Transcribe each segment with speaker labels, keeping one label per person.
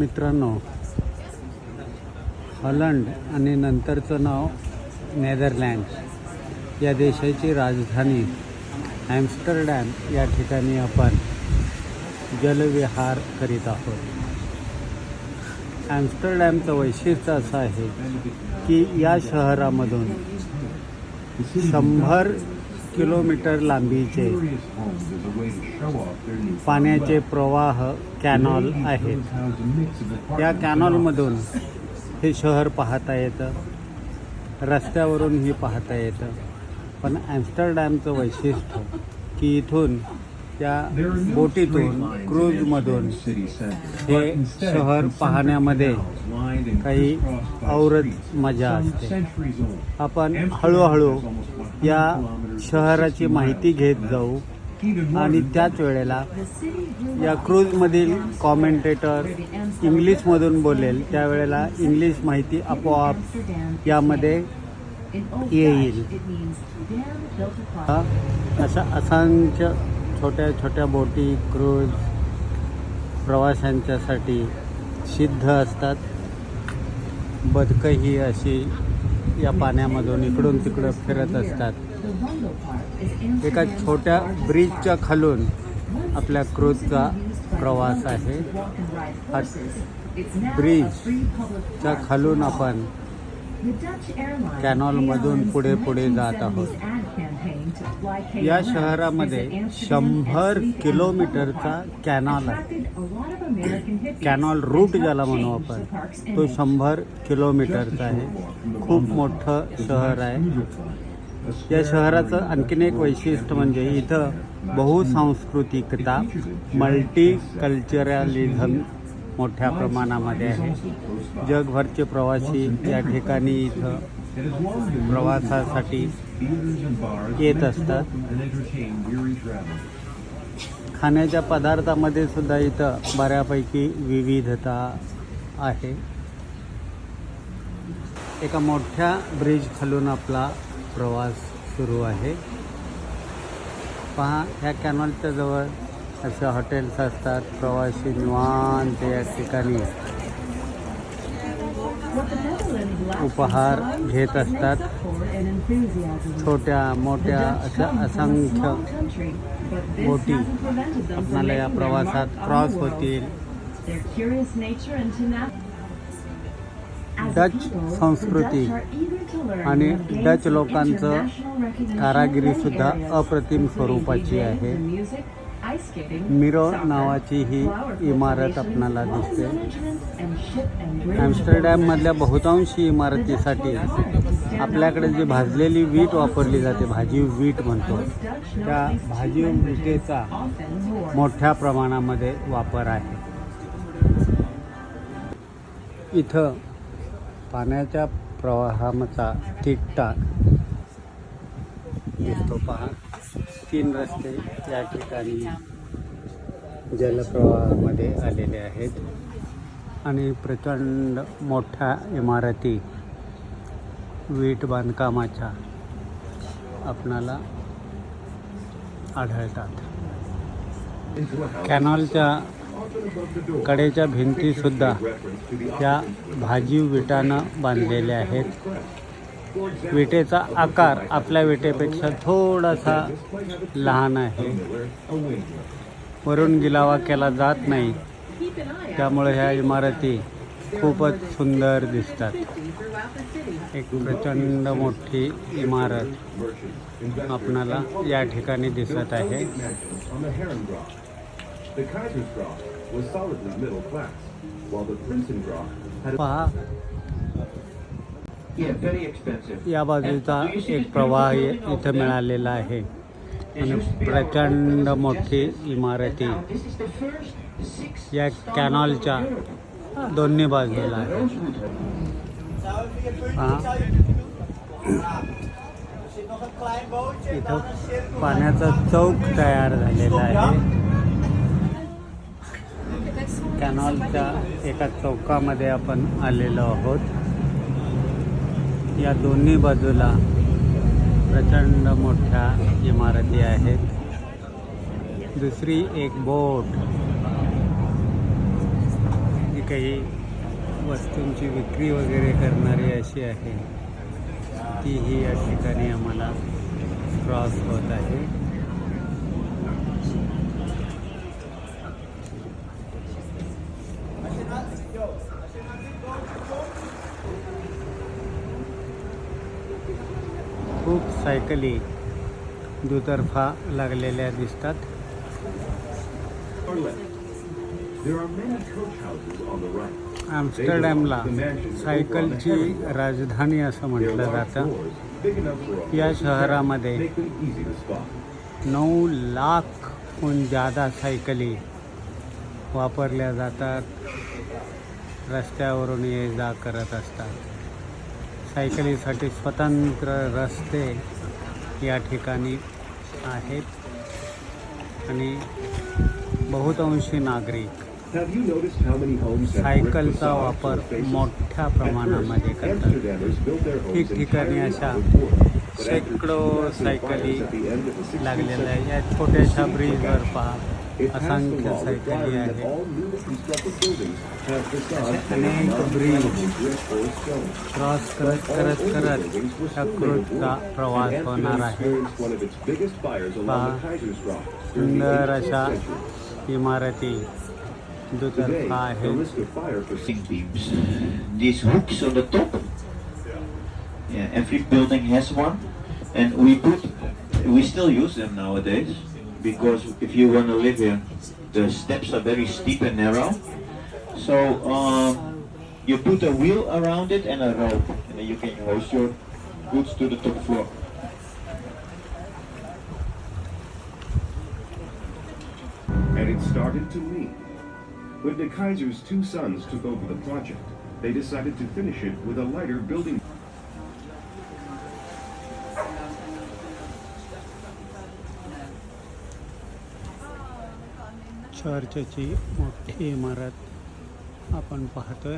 Speaker 1: मित्रांनो हॉलंड आणि नंतरचं नाव नेदरलँड या देशाची राजधानी ॲम्स्टरडॅम या ठिकाणी आपण जलविहार करीत आहोत. ॲम्स्टरडॅमचं वैशिष्ट्य असं आहे की या शहरामधून शंभर किलोमीटर लांबीचे पाण्याचे प्रवाह कॅनॉल आहेत. या कॅनॉलमधून हे शहर पाहता येतं. रस्त्यावरूनही पाहता येतं. पण ॲम्स्टरडॅमचं वैशिष्ट्य की इथून त्या बोटीतून क्रूजमधून हे शहर पाहण्यामध्ये काही औरत मजा असते. आपण हळूहळू या शहराची माहिती घेत जाऊ. आणि त्याच वेळेला या क्रूजमधील कॉमेंटेटर इंग्लिशमधून बोलेल. त्यावेळेला इंग्लिश माहिती आपोआप यामध्ये येईल. अशा असंख्य छोट्या छोट्या बोटी क्रूज प्रवाशांच्यासाठी सिद्ध असतात. बदकंही अशी या पाण्यामधून इकडून तिकडं फिरत असतात. एका छोट्या ब्रिजच्या खालून आपल्या क्रूजचा प्रवास आहे. हा ब्रिजच्या खालून आपण कॅनॉलमधून पुढे पुढे जात आहोत. या शहरामध्ये शंभर किलोमीटरचा कॅनॉल आहे. कॅनॉल रूट ज्याला म्हणू आपण तो शंभर किलोमीटरचा आहे. खूप मोठं शहर आहे. या शहराचं आणखीन एक वैशिष्ट्य म्हणजे इथं बहुसांस्कृतिकता मल्टी कल्चरलिझम मोठ्या प्रमाणामध्ये आहे. जगभरचे प्रवासी या ठिकाणी इथं प्रवासासाठी येत असतात. खाण्याच्या पदार्थामध्ये सुद्धा इथं बऱ्यापैकी विविधता आहे. एका मोठ्या ब्रिज खालून आपला प्रवास सुरू आहे. पहा ह्या कॅनॉलच्या जवळ अशा हॉटेल्स असतात. प्रवासी निवांत या ठिकाणी उपहार घेत असतात. छोट्या मोठ्या अशा असंख्य बोटी आपणाला या प्रवासात क्रॉस होतील. डच संस्कृती आणि डच लोकांचं कारागिरीसुद्धा अप्रतिम स्वरूपाची आहे. मिरो नावाची ही इमारत आपणाला दिसते. ॲम्स्टरडॅममधल्या बहुतांशी इमारतीसाठी आपल्याकडे जी भाजलेली वीट वापरली जाते भाजीव वीट म्हणतो त्या भाजीव विटेचा मोठ्या प्रमाणामध्ये वापर आहे. इथं पाण्याच्या प्रवाहाचा ठीकठाक दिसतो पहा. तीन रस्ते या ठिकाणी. जलप्रवाहामध्ये आलेले आहेत. आणि प्रचंड मोठ्या इमारती वीट बांधकामाच्या आपणाला आढळतात. कॅनॉलच्या कडेच्या भिंतीसुद्धा त्या भाजीव विटानं बांधलेल्या आहेत. विटेचा आकार आपल्या विटेपेक्षा थोडासा लहान आहे. वरून गिलावा केला जात नाही. त्यामुळे ह्या इमारती खूपच सुंदर दिसतात. एक प्रचंड मोठी इमारत आपणाला या ठिकाणी दिसत आहे. पहा. या बाजूचा एक प्रवाह इथं मिळालेला आहे. आणि प्रचंड मोठी इमारती या कॅनॉलच्या दोन्ही बाजूला आहे. इथं पाण्याचा चौक तयार झालेला आहे. कॅनॉलच्या एका चौकामध्ये आपण आलेलो आहोत. या दोन्ही बाजूला प्रचंड मोठ्या इमारती आहेत. दुसरी एक बोट. जी काही वस्तूंची विक्री वगैरे करणारी अशी आहे. तीही या ठिकाणी आम्हाला क्रॉस होत आहे खूप सायकली दुतर्फा लागलेल्या दिसतात. आम्स्टरडॅमला सायकलची राजधानी असं म्हटलं जातं. या शहरामध्ये. नऊ लाखहून जादा सायकली वापरल्या जातात. रस्त्यावरून ये जा करत असतात. सायकलीसाठी स्वतंत्र रस्ते या ठिकाणी आहेत. आणि बहुतांशी नागरिक सायकलचा वापर मोठ्या प्रमाणामध्ये करतात. ठिकठिकाणी अशा शेकडो सायकली लागलेल्या
Speaker 2: आहेत.
Speaker 1: या छोट्याशा ब्रिजवर पहा. असंख्य सायकली आहेत असे अनेक ब्रिज. क्रॉस करत करत करत
Speaker 2: wood,
Speaker 1: प्रवास होणार आहे सुंदर
Speaker 2: 18th
Speaker 1: अशा. इमारती दुतर्फा आहेत.
Speaker 3: Yeah, every building has one, and we put, we still use them nowadays because if you want to live here, the steps are very steep and narrow. So um, you put a wheel around it and a rope, and then you can hoist your goods to the top floor.
Speaker 2: and it started to leak. When the Kaiser's two sons took over the project, they decided to finish it with a lighter building.
Speaker 1: चर्चची मोठी इमारत आपण पाहतोय.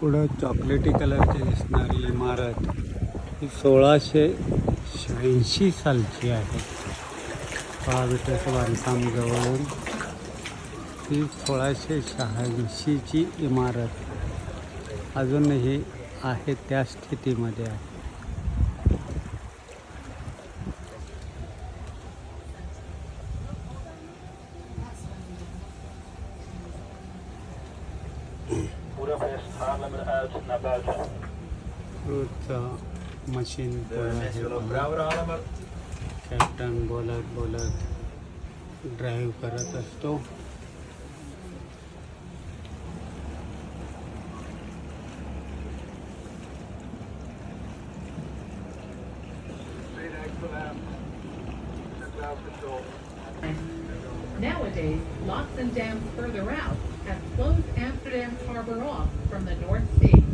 Speaker 1: पुढं चॉकलेटी कलरची दिसणारी इमारत ही सोळाशे शहाऐंशी सालची आहे. पहा बांधकाम जवळून ही सोळाशे शहाऐंशीची इमारत अजूनही आहे त्या स्थितीमध्ये आहे. मशीन पुढं आहे कॅप्टन बोलत बोलत ड्राईव्ह करत असतो
Speaker 4: Nowadays, locks and dams further out have closed Amsterdam's harbor off from the North Sea.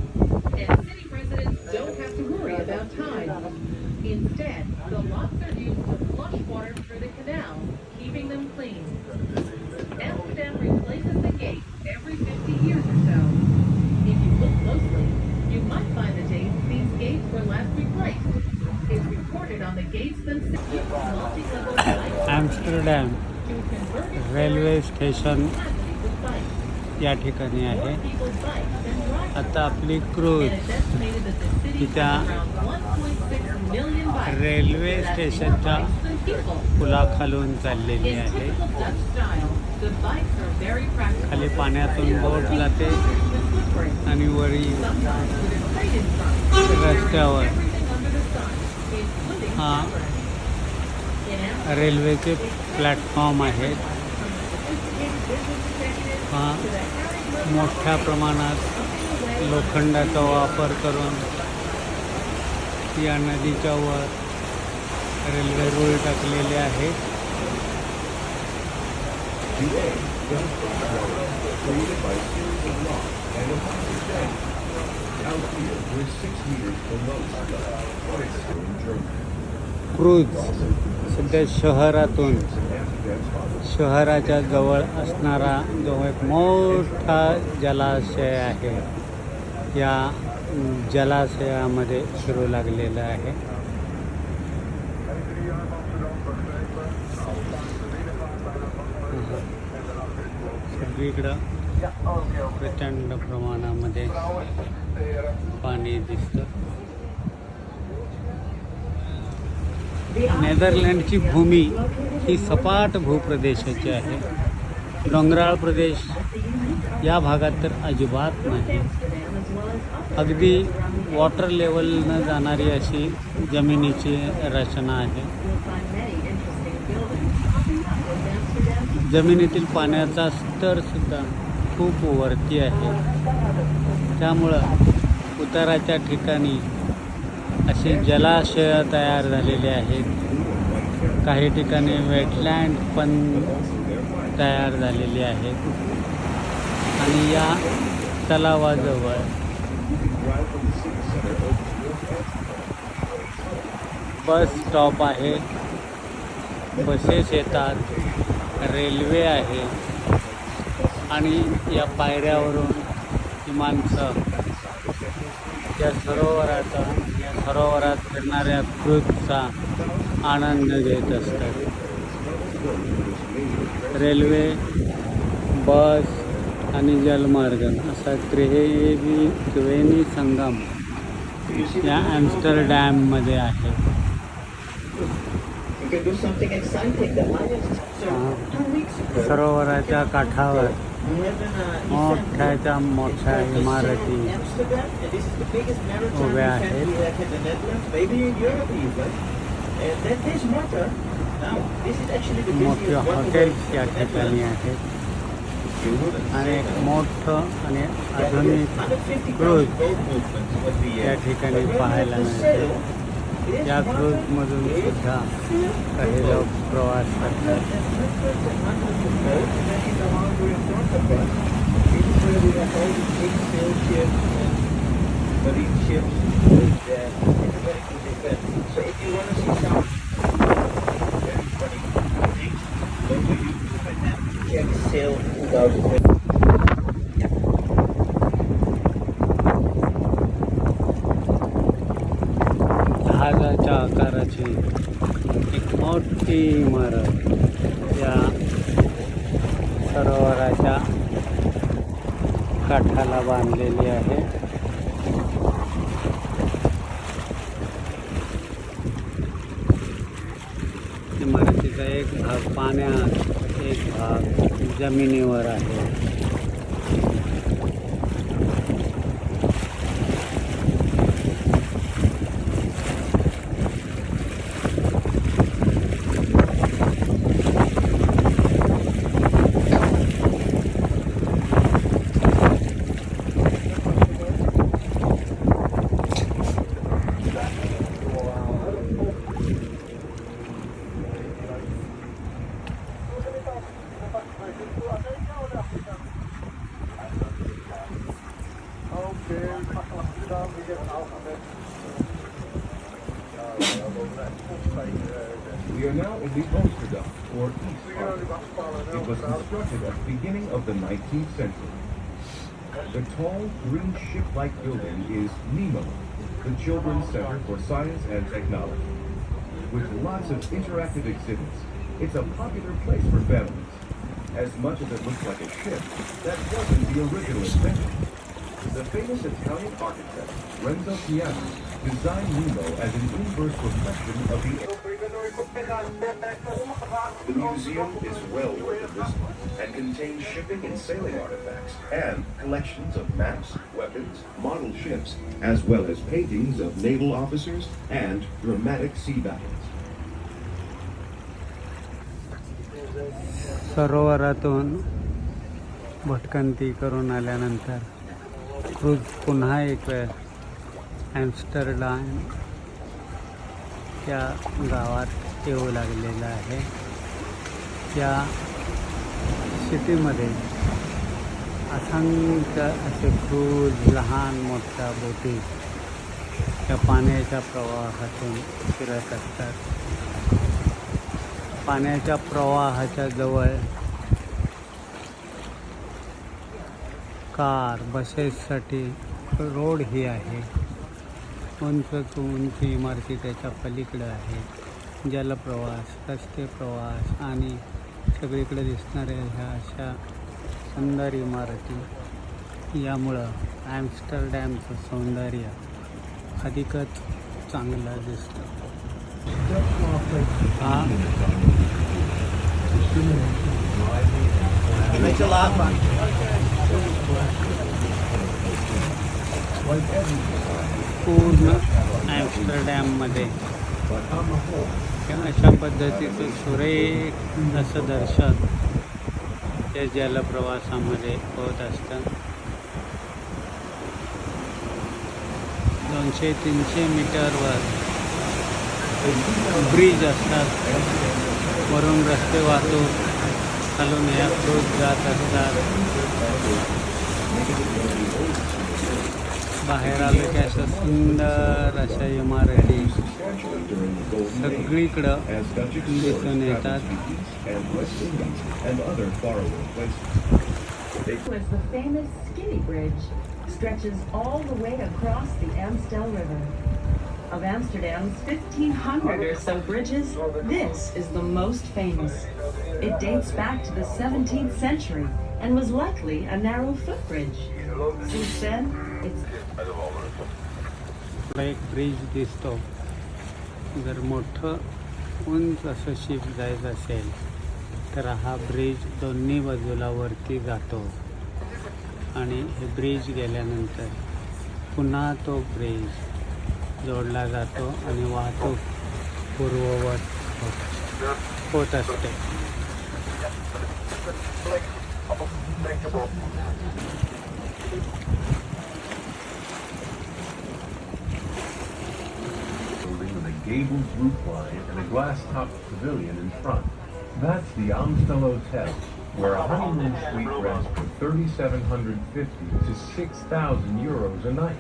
Speaker 4: And city residents don't have to worry about tides. Instead, the locks are used to flush water through the canal, keeping them clean. Amsterdam replaces the gates every 50 years or so. If you look closely, you might find the date these gates were last replaced. It's recorded on the gates themselves. Multi-level lights
Speaker 1: Amsterdam
Speaker 4: to convert it
Speaker 1: railway station
Speaker 4: plastic with bikes.
Speaker 1: या ठिकाणी आहे आता आपली cruise
Speaker 4: तिथ्या
Speaker 1: railway स्टेशनच्या पुलाखालून चाललेली आहे. खाली पाण्यातून बोट जाते आणि वरी रस्त्यावर हा रेल्वेचे प्लॅटफॉर्म आहेत हा मोठ्या प्रमाणात लोखंडाचा वापर करून या नदीच्या वर रेल्वे रुळ टाकलेले
Speaker 2: आहे.
Speaker 1: क्रूज सध्या शहरातून शहराच्या जवळ असणारा जो एक मोठा जलाशय आहे. या जलाशयामध्ये सुरू लागलेलं आहे. सगळीकडं प्रचंड प्रमाणामध्ये पाणी दिसतं. नेदरलँडची भूमी ही सपाट भूप्रदेशाची आहे. डोंगराळ प्रदेश या भागात तर अजिबात नाही. अगदी वॉटर लेवलनं जाणारी अशी जमिनीची रचना आहे. जमिनीतील पाण्याचा स्तरसुद्धा खूप वरती आहे. त्यामुळं उताराच्या ठिकाणी असे जलाशय तयार झालेले आहेत. काही ठिकाणी वेटलँड पण तयार झालेले आहेत. आणि या तलावाजवळ. बस स्टॉप आहे. बसेस येतात. रेल्वे आहे. आणि या पायऱ्यावरून ती माणसं या सरोवराचा या सरोवरात फिरणाऱ्या क्रूजचा आनंद घेत असतात. रेल्वे बस आणि जलमार्ग असा त्रिहेवी त्रिवेणी संगम या ॲम्स्टरडॅममध्ये आहे. सरोवराच्या काठावर मोठ्याच्या मोठ्या इमारती उभ्या आहेत.
Speaker 3: मोठ्या
Speaker 1: हॉटेल्स या ठिकाणी आहेत. आणि एक मोठं आणि आधुनिक क्रूज या ठिकाणी पाहायला मिळते या क्रूजमधून सुद्धा काही लोक प्रवास करतात Thank. काठाला बांधलेली आहे. इमारतीचा एक भाग पाण्यात एक भाग जमिनीवर आहे.
Speaker 2: Children's Center for Science and Technology. With lots of interactive exhibits, it's a popular place for families. As much as it looks like a ship, that wasn't the original invention. The famous Italian architect, Renzo Piano, designed Nemo as an inverse reflection of the The museum is well worth a visit and contains shipping and sailing artifacts and collections of maps, weapons, model ships, as well as paintings of naval officers and dramatic sea battles.
Speaker 1: सरोवरातून भटकंती करून आल्यानंतर cruise पुन्हा एक वेळ ॲम्स्टरडाम त्या गावात येऊ लागलेला आहे. त्या सिटीमध्ये असंख्य असे क्रूज लहान मोठ्या बोटी त्या पाण्याच्या प्रवाहातून फिरत असतात. पाण्याच्या प्रवाहाच्या जवळ कार बसेससाठी रोड ही आहे. उंच उंच इमारती त्याच्या पलीकडं आहे. जलप्रवास रस्ते प्रवास आणि सगळीकडे दिसणाऱ्या ह्या अशा सुंदर इमारती यामुळं ॲम्स्टरडॅमचं सौंदर्य अधिकच चांगलं दिसतं. हा? पूर्ण ॲम्स्टरडॅममध्ये. अशा पद्धतीचं सुरेख असं दर्शन त्या जलप्रवासामध्ये होत असतं. दोनशे तीनशे मीटरवर ब्रिज असतात. वरून रस्ते वाहतूक खालून या क्रूज जात असतात. बाहेर आलं की अशा सुंदर अशा इमारती
Speaker 2: substantially during the Golden Age,
Speaker 1: सगळीकडं
Speaker 2: as Dutch
Speaker 1: दिसून
Speaker 2: explorers
Speaker 1: येतात
Speaker 2: traveled east and West Indies and other faraway places. They
Speaker 5: was the famous Skinny Bridge, stretches all the way across the Amstel River. Of Amsterdam's 1,500 or so bridges, this is the most famous. It dates back to the 17th century and was likely a narrow footbridge. Since then, it's
Speaker 1: आपला एक bridge दिसतो जर मोठं उंच असं ship जायचं असेल तर हा ब्रिज दोन्ही बाजूला वरती जातो आणि हे ब्रिज गेल्यानंतर पुन्हा तो ब्रिज जोडला जातो आणि वाहतूक पूर्ववत होत- असते
Speaker 2: Thank you. Gabled roof line and a glass-topped pavilion in front. That's the Amstel Hotel, where a honeymoon suite rents for 3,750 to 6,000 euros a night.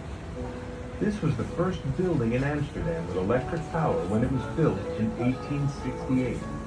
Speaker 2: This was the first building in Amsterdam with electric power when it was built in 1868.